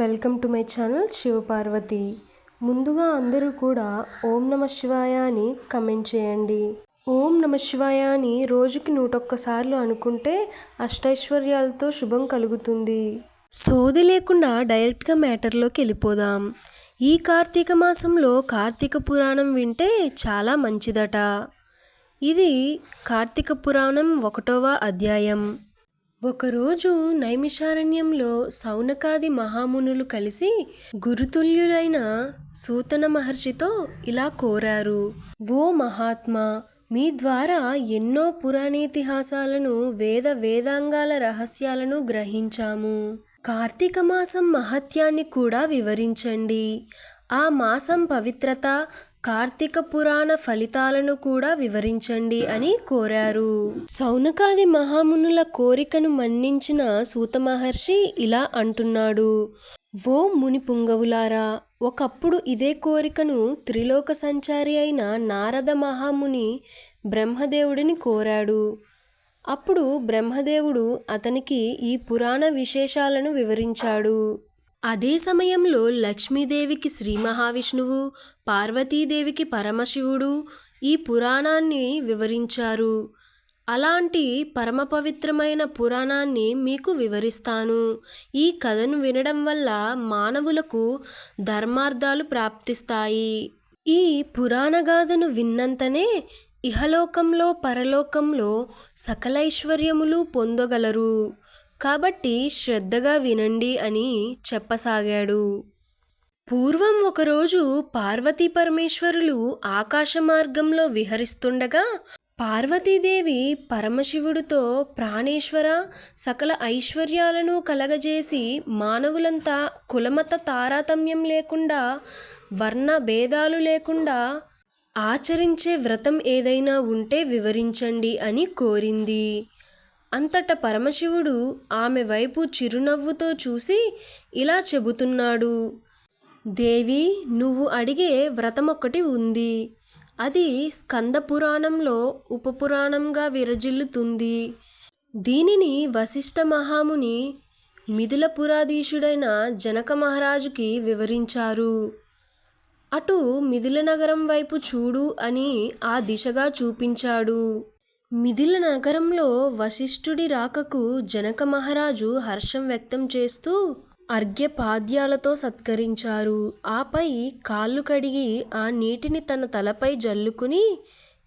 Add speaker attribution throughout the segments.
Speaker 1: Welcome to my channel Shivaparvathi. ముందుగా అందరూ కూడా ఓం నమ శివాయ అని కమెంట్ చేయండి. ఓం నమ శివాయ అని రోజుకి నూటొక్కసార్లు అనుకుంటే అష్టైశ్వర్యాలతో శుభం కలుగుతుంది. సోది లేకుండా డైరెక్ట్గా మ్యాటర్లోకి వెళ్ళిపోదాం. ఈ కార్తీక మాసంలో కార్తీక పురాణం వింటే చాలా మంచిదట. ఇది కార్తీక పురాణం ఒకటవ అధ్యాయం. ఒకరోజు నైమిషారణ్యంలో సౌనకాది మహామునులు కలిసి గురుతుల్యులైన సూతన మహర్షితో ఇలా కోరారు. ఓ మహాత్మా మీ ద్వారా ఎన్నో పురాణేతిహాసాలను వేద వేదాంగాల రహస్యాలను గ్రహించాము. కార్తీక మాసం మహత్యాన్ని కూడా వివరించండి. ఆ మాసం పవిత్రత కార్తీక పురాణ ఫలితాలను కూడా వివరించండి అని కోరారు. సౌనకాది మహామునుల కోరికను మన్నించిన సూత మహర్షి ఇలా అంటున్నాడు. ఓ ముని పుంగవులారా ఒకప్పుడు ఇదే కోరికను త్రిలోక సంచారి అయిన నారద మహాముని బ్రహ్మదేవుడిని కోరాడు. అప్పుడు బ్రహ్మదేవుడు అతనికి ఈ పురాణ విశేషాలను వివరించాడు. అదే సమయంలో లక్ష్మీదేవికి శ్రీ మహావిష్ణువు పార్వతీదేవికి పరమశివుడు ఈ పురాణాన్ని వివరించారు. అలాంటి పరమ పవిత్రమైన పురాణాన్ని మీకు వివరిస్తాను. ఈ కథను వినడం వల్ల మానవులకు ధర్మార్థాలు ప్రాప్తిస్తాయి. ఈ పురాణగాథను విన్నంతనే ఇహలోకంలో పరలోకంలో సకలైశ్వర్యములు పొందగలరు. కాబట్టి శ్రద్ధగా వినండి అని చెప్పసాగాడు. పూర్వం ఒకరోజు పార్వతీ పరమేశ్వరులు ఆకాశ మార్గంలో విహరిస్తుండగా పార్వతీదేవి పరమశివుడితో ప్రాణేశ్వర సకల ఐశ్వర్యాలను కలగజేసి మానవులంతా కులమత తారతమ్యం లేకుండా వర్ణ భేదాలు లేకుండా ఆచరించే వ్రతం ఏదైనా ఉంటే వివరించండి అని కోరింది. అంతట పరమశివుడు ఆమె వైపు చిరునవ్వుతో చూసి ఇలా చెబుతున్నాడు. దేవి నువ్వు అడిగే వ్రతం ఉంది. అది స్కందపురాణంలో ఉపపురాణంగా విరజిల్లుతుంది. దీనిని వశిష్ఠ మహాముని మిథులపురాధీశుడైన జనక మహారాజుకి వివరించారు. అటు మిథిల నగరం వైపు చూడు అని ఆ దిశగా చూపించాడు. మిథిల నగరంలో వశిష్ఠుడి రాకకు జనక మహారాజు హర్షం వ్యక్తం చేస్తూ అర్ఘ్యపాద్యాలతో సత్కరించారు. ఆపై కాళ్ళు కడిగి ఆ నీటిని తన తలపై జల్లుకుని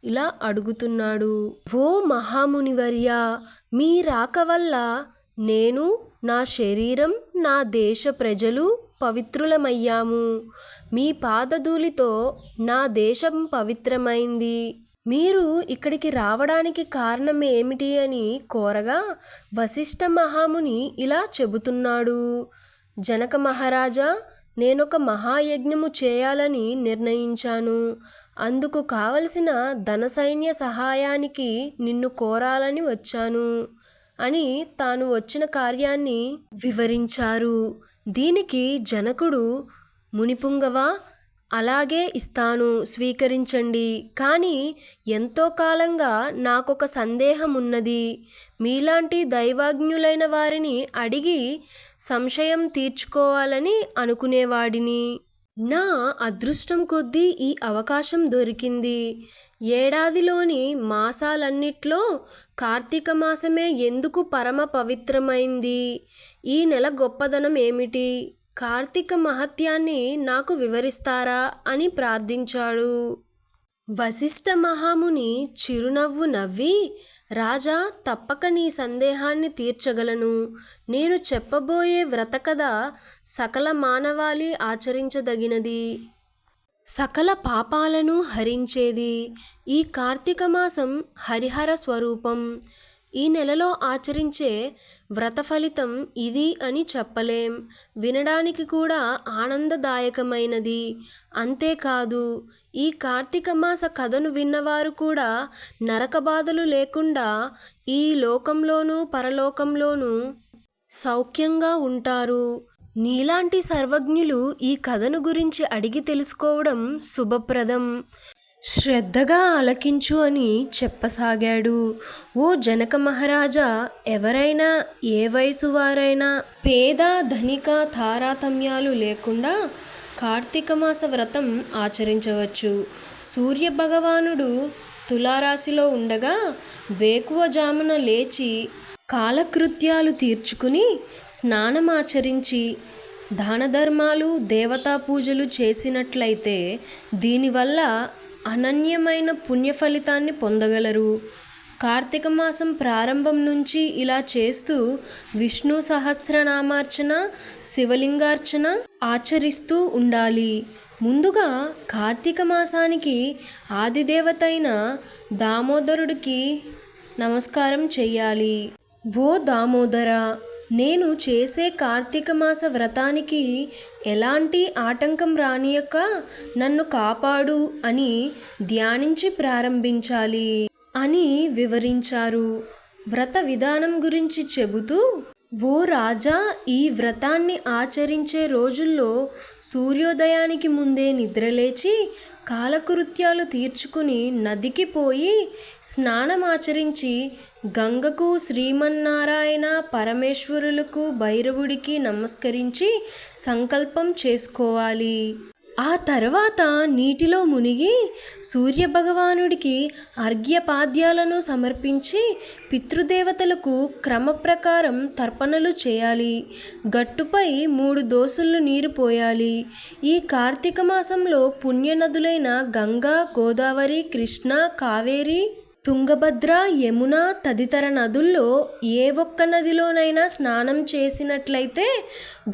Speaker 1: ఇలా అడుగుతున్నాడు. ఓ మహామునివర్య మీ రాక వల్ల నేను నా శరీరం నా దేశ ప్రజలు పవిత్రులమయ్యాము. మీ పాదధూళితో నా దేశం పవిత్రమైంది. మీరు ఇక్కడికి రావడానికి కారణం ఏమిటి అని కోరగా వశిష్ఠ మహాముని ఇలా చెబుతున్నాడు. జనక మహారాజా నేనొక మహాయజ్ఞము చేయాలని నిర్ణయించాను. అందుకు కావలసిన ధన సైన్య సహాయానికి నిన్ను కోరాలని వచ్చాను అని తాను వచ్చిన కార్యాన్ని వివరించారు. దీనికి జనకుడు మునిపుంగవ అలాగే ఇస్తాను స్వీకరించండి. కానీ ఎంతో కాలంగా నాకొక సందేహం ఉన్నది మీలాంటి దైవాజ్ఞులైన వారిని అడిగి సంశయం తీర్చుకోవాలని అనుకునేవాడిని. నా అదృష్టం కొద్దీ ఈ అవకాశం దొరికింది. ఏడాదిలోని మాసాలన్నిట్లో కార్తీక మాసమే ఎందుకు పరమ పవిత్రమైంది? ఈ నెల గొప్పదనం ఏమిటి? కార్తీక మహత్యాన్ని నాకు వివరిస్తారా అని ప్రార్థించాడు. వశిష్ఠ మహాముని చిరునవ్వు నవ్వి రాజా తప్పక నీ సందేహాన్ని తీర్చగలను. నేను చెప్పబోయే వ్రతకథ సకల మానవాళి ఆచరించదగినది. సకల పాపాలను హరించేది. ఈ కార్తీక మాసం హరిహర స్వరూపం. ఈ నెలలో ఆచరించే వ్రత ఫలితం ఇది అని చెప్పలేం. వినడానికి కూడా ఆనందదాయకమైనది. అంతేకాదు ఈ కార్తీక మాస కథను విన్నవారు కూడా నరక బాధలు లేకుండా ఈ లోకంలోనూ పరలోకంలోనూ సౌఖ్యంగా ఉంటారు. నీలాంటి సర్వజ్ఞులు ఈ కథను గురించి అడిగి తెలుసుకోవడం శుభప్రదం. శ్రద్ధగా ఆలకించు అని చెప్పసాగాడు. ఓ జనక మహారాజా ఎవరైనా ఏ వయసు వారైనా పేద ధనిక తారతమ్యాలు లేకుండా కార్తీక మాస వ్రతం ఆచరించవచ్చు. సూర్య భగవానుడు తులారాశిలో ఉండగా వేకువజామున లేచి కాలకృత్యాలు తీర్చుకుని స్నానమాచరించి దాన ధర్మాలు దేవతా పూజలు చేసినట్లయితే దీనివల్ల అనన్యమైన పుణ్య ఫలితాన్ని పొందగలరు. కార్తీక మాసం ప్రారంభం నుంచి ఇలా చేస్తూ విష్ణు సహస్రనామార్చన శివలింగార్చన ఆచరిస్తూ ఉండాలి. ముందుగా కార్తీక మాసానికి ఆదిదేవత అయిన దామోదరుడికి నమస్కారం చేయాలి ఓ దామోదర! నేను చేసే కార్తీక మాస వ్రతానికి ఎలాంటి ఆటంకం రానియక నన్ను కాపాడు అని ధ్యానించి ప్రారంభించాలి అని వివరించారు. వ్రత విధానం గురించి చెబుతూ ఓ రాజా ఈ వ్రతాన్ని ఆచరించే రోజుల్లో సూర్యోదయానికి ముందే నిద్రలేచి కాలకృత్యాలు తీర్చుకుని నదికి పోయి స్నానమాచరించి గంగకు శ్రీమన్నారాయణ పరమేశ్వరులకు భైరవుడికి నమస్కరించి సంకల్పం చేసుకోవాలి. ఆ తర్వాత నీటిలో మునిగి సూర్యభగవానుడికి అర్ఘ్యపాద్యాలను సమర్పించి పితృదేవతలకు క్రమ ప్రకారం తర్పణలు చేయాలి. గట్టుపై మూడు దోసులు నీరు పోయాలి. ఈ కార్తీక మాసంలో పుణ్యనదులైన గంగా గోదావరి కృష్ణ కావేరి తుంగభద్ర యమున తదితర నదుల్లో ఏ ఒక్క నదిలోనైనా స్నానం చేసినట్లయితే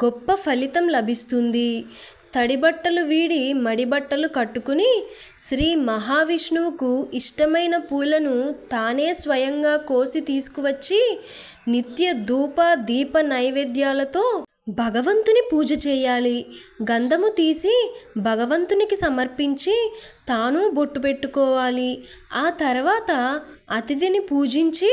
Speaker 1: గొప్ప ఫలితం లభిస్తుంది. తడిబట్టలు వీడి మడిబట్టలు కట్టుకుని శ్రీ మహావిష్ణువుకు ఇష్టమైన పూలను తానే స్వయంగా కోసి తీసుకువచ్చి నిత్య ధూప దీప నైవేద్యాలతో భగవంతుని పూజ చేయాలి. గంధము తీసి భగవంతునికి సమర్పించి తాను బొట్టు పెట్టుకోవాలి. ఆ తర్వాత అతిథిని పూజించి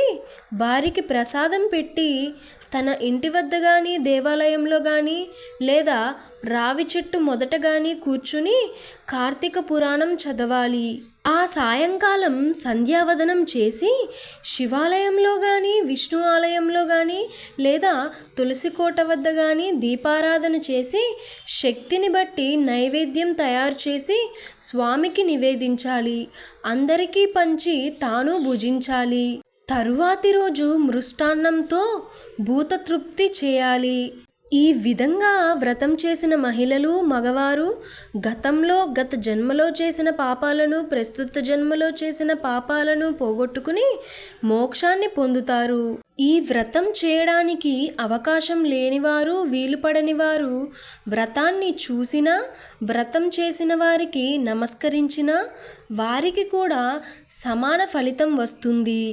Speaker 1: వారికి ప్రసాదం పెట్టి తన ఇంటి వద్ద కానీ దేవాలయంలో కానీ లేదా రావి చెట్టు మొదట కానీ కూర్చుని కార్తీక పురాణం చదవాలి. ఆ సాయంకాలం సంధ్యావదనం చేసి శివాలయంలో కానీ విష్ణు ఆలయంలో కానీ లేదా తులసి కోట వద్ద కానీ దీపారాధన చేసి శక్తిని బట్టి నైవేద్యం తయారు చేసి స్వామికి నివేదించాలి. అందరికీ పంచి తాను భుజించాలి. తరువాతి రోజు మృష్టాన్నంతో భూతతృప్తి చేయాలి. ఈ విధంగా వ్రతం చేసిన మహిళలు మగవారు గతంలో గత జన్మలో చేసిన పాపాలను ప్రస్తుత జన్మలో చేసిన పాపాలను పోగొట్టుకుని మోక్షాన్ని పొందుతారు. ఈ వ్రతం చేయడానికి అవకాశం లేనివారు వీలుపడని వారు వ్రతాన్ని చూసినా వ్రతం చేసిన వారికి నమస్కరించిన వారికి కూడా సమాన ఫలితం వస్తుంది.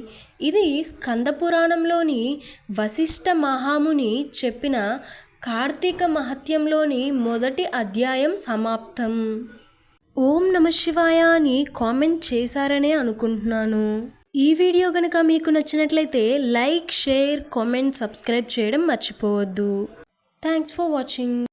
Speaker 1: ఇది స్కందపురాణంలోని వశిష్ఠ మహాముని చెప్పిన కార్తీక మహత్యంలోని మొదటి అధ్యాయం సమాప్తం. ఓం నమ శివాయ అని కామెంట్ చేశారనే అనుకుంటున్నాను. ఈ వీడియో కనుక మీకు నచ్చినట్లయితే లైక్ షేర్ కామెంట్ సబ్స్క్రైబ్ చేయడం మర్చిపోవద్దు. Thanks for watching.